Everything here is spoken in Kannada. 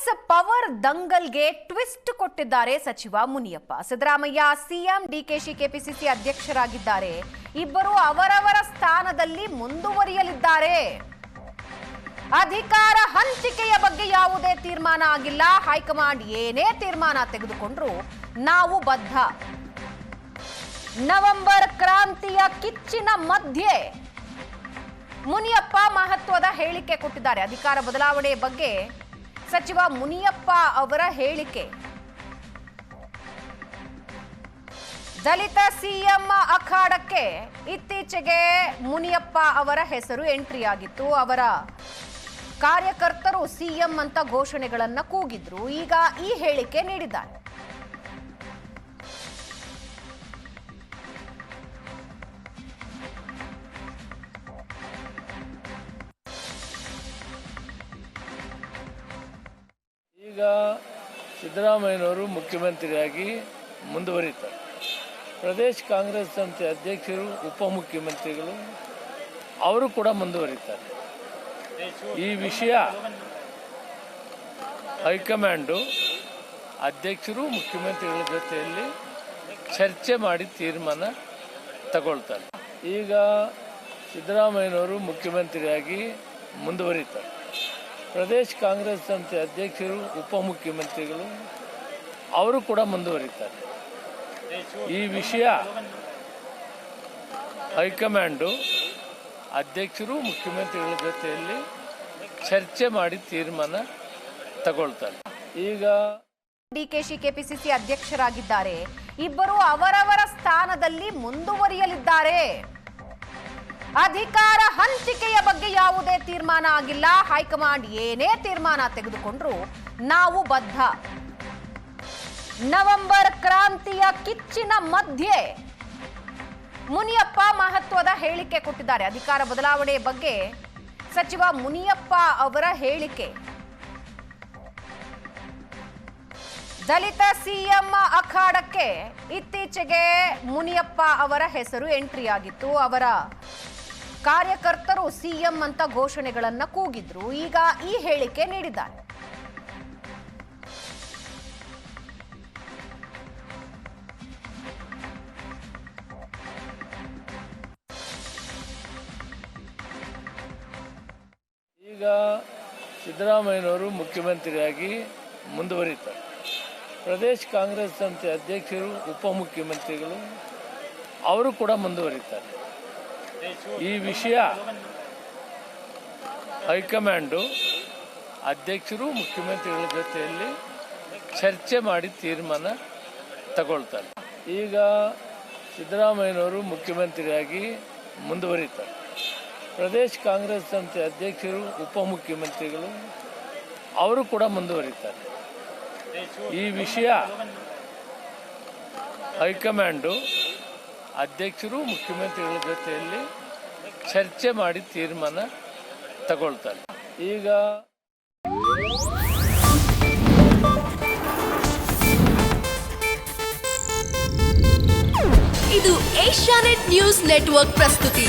ಕಾಂಗ್ರೆಸ್ ಪವರ್ ದಂಗಲ್ಗೆ ಟ್ವಿಸ್ಟ್ ಕೊಟ್ಟಿದ್ದಾರೆ ಸಚಿವ ಮುನಿಯಪ್ಪ. ಸಿದ್ದರಾಮಯ್ಯ ಸಿಎಂ ಡಿಕೆಶಿ ಕೆಪಿಸಿಸಿ ಅಧ್ಯಕ್ಷರಾಗಿದ್ದಾರೆ. ಇಬ್ಬರು ಅವರವರ ಸ್ಥಾನದಲ್ಲಿ ಮುಂದುವರಿಯಲಿದ್ದಾರೆ. ಅಧಿಕಾರ ಹಂಚಿಕೆಯ ಬಗ್ಗೆ ಯಾವುದೇ ತೀರ್ಮಾನ ಆಗಿಲ್ಲ. ಹೈಕಮಾಂಡ್ ಏನೇ ತೀರ್ಮಾನ ತೆಗೆದುಕೊಂಡ್ರು ನಾವು ಬದ್ಧ. ನವೆಂಬರ್ ಕ್ರಾಂತಿಯ ಕಿಚ್ಚಿನ ಮಧ್ಯೆ ಮುನಿಯಪ್ಪ ಮಹತ್ವದ ಹೇಳಿಕೆ ಕೊಟ್ಟಿದ್ದಾರೆ. ಅಧಿಕಾರ ಬದಲಾವಣೆ ಬಗ್ಗೆ ಸಚಿವ ಮುನಿಯಪ್ಪ ಅವರ ಹೇಳಿಕೆ. ದಲಿತ ಸಿಎಂ ಅಖಾಡಕ್ಕೆ ಇತ್ತೀಚೆಗೆ ಮುನಿಯಪ್ಪ ಅವರ ಹೆಸರು ಎಂಟ್ರಿ ಆಗಿತ್ತು ಅವರ ಕಾರ್ಯಕರ್ತರು ಸಿಎಂ ಅಂತ ಘೋಷಣೆಗಳನ್ನು ಕೂಗಿದ್ರು. ಈಗ ಈ ಹೇಳಿಕೆ ನೀಡಿದ್ದಾರೆ. ಸಿದ್ದರಾಮಯ್ಯನವರು ಮುಖ್ಯಮಂತ್ರಿಯಾಗಿ ಮುಂದುವರಿತಾರೆ. ಪ್ರದೇಶ ಕಾಂಗ್ರೆಸ್ ಸಂಸ್ಥೆ ಅಧ್ಯಕ್ಷರು, ಉಪಮುಖ್ಯಮಂತ್ರಿಗಳು ಅವರು ಕೂಡ ಮುಂದುವರಿತಾರೆ. ಈ ವಿಷಯ ಹೈಕಮಾಂಡು ಅಧ್ಯಕ್ಷರು, ಮುಖ್ಯಮಂತ್ರಿಗಳ ಜೊತೆಯಲ್ಲಿ ಚರ್ಚೆ ಮಾಡಿ ತೀರ್ಮಾನ ತಗೊಳ್ತಾರೆ. ಈಗ ಸಿದ್ದರಾಮಯ್ಯನವರು ಮುಖ್ಯಮಂತ್ರಿಯಾಗಿ ಮುಂದುವರಿತಾರೆ. ಪ್ರದೇಶ ಕಾಂಗ್ರೆಸ್ ಸಮಿತಿ ಅಧ್ಯಕ್ಷರು, ಉಪಮುಖ್ಯಮಂತ್ರಿಗಳು, ಅವರು ಕೂಡ ಮುಂದುವರಿತಾರೆ. ಈ ವಿಷಯ ಹೈಕಮಾಂಡು ಅಧ್ಯಕ್ಷರು, ಮುಖ್ಯಮಂತ್ರಿಗಳ ಜೊತೆಯಲ್ಲಿ ಚರ್ಚೆ ಮಾಡಿ ತೀರ್ಮಾನ ತಗೊಳ್ತಾರೆ. ಈಗ ಡಿಕೆಶಿ ಕೆಪಿಸಿಸಿ ಅಧ್ಯಕ್ಷರಾಗಿದ್ದಾರೆ. ಇಬ್ಬರು ಅವರವರ ಸ್ಥಾನದಲ್ಲಿ ಮುಂದುವರಿಯಲಿದ್ದಾರೆ. ಅಧಿಕಾರ ಹಂಚಿಕೆಯ ಬಗ್ಗೆ ಯಾವುದೇ ತೀರ್ಮಾನ ಆಗಿಲ್ಲ. ಹೈಕಮಾಂಡ್ ಏನೇ ತೀರ್ಮಾನ ತೆಗೆದುಕೊಂಡ್ರು ನಾವು ಬದ್ಧ. ನವೆಂಬರ್ ಕ್ರಾಂತಿಯ ಕಿಚ್ಚಿನ ಮಧ್ಯೆ ಮುನಿಯಪ್ಪ ಮಹತ್ವದ ಹೇಳಿಕೆ ಕೊಟ್ಟಿದ್ದಾರೆ. ಅಧಿಕಾರ ಬದಲಾವಣೆ ಬಗ್ಗೆ ಸಚಿವ ಮುನಿಯಪ್ಪ ಅವರ ಹೇಳಿಕೆ. ದಲಿತ ಸಿಎಂ ಅಖಾಡಕ್ಕೆ ಇತ್ತೀಚೆಗೆ ಮುನಿಯಪ್ಪ ಅವರ ಹೆಸರು ಎಂಟ್ರಿ ಆಗಿತ್ತು ಅವರ ಕಾರ್ಯಕರ್ತರು ಸಿಎಂ ಅಂತ ಘೋಷಣೆಗಳನ್ನ ಕೂಗಿದ್ರು. ಈಗ ಈ ಹೇಳಿಕೆ ನೀಡಿದ್ದಾರೆ. ಈಗ ಸಿದ್ದರಾಮಯ್ಯನವರು ಮುಖ್ಯಮಂತ್ರಿಯಾಗಿ ಮುಂದುವರಿತಾರೆ ಪ್ರದೇಶ ಕಾಂಗ್ರೆಸ್ ಸಮಿತಿ ಅಧ್ಯಕ್ಷರು, ಉಪಮುಖ್ಯಮಂತ್ರಿಗಳು, ಅವರು ಕೂಡ ಮುಂದುವರಿತಾರೆ ಈ ವಿಷಯ ಹೈಕಮಾಂಡು ಅಧ್ಯಕ್ಷರು, ಮುಖ್ಯಮಂತ್ರಿಗಳ ಜೊತೆಯಲ್ಲಿ ಚರ್ಚೆ ಮಾಡಿ ತೀರ್ಮಾನ ತಗೊಳ್ತಾರೆ. ಈಗ ಸಿದ್ದರಾಮಯ್ಯನವರು ಮುಖ್ಯಮಂತ್ರಿಯಾಗಿ ಮುಂದುವರಿತಾರೆ. ಪ್ರದೇಶ ಕಾಂಗ್ರೆಸ್ ಸಂಸ್ಥೆ ಅಧ್ಯಕ್ಷರು, ಉಪಮುಖ್ಯಮಂತ್ರಿಗಳು ಅವರು ಕೂಡ ಮುಂದುವರಿತಾರೆ. ಈ ವಿಷಯ ಹೈಕಮಾಂಡು ಅಧ್ಯಕ್ಷರು ಮುಖ್ಯಮಂತ್ರಿಗಳ ಜೊತೆಯಲ್ಲಿ ಚರ್ಚೆ ಮಾಡಿ ತೀರ್ಮಾನ ತಗೊಳ್ತಾರೆ. ಈಗ ಇದು ಏಷ್ಯಾನೆಟ್ ನ್ಯೂಸ್ ನೆಟ್ವರ್ಕ್ ಪ್ರಸ್ತುತಿ.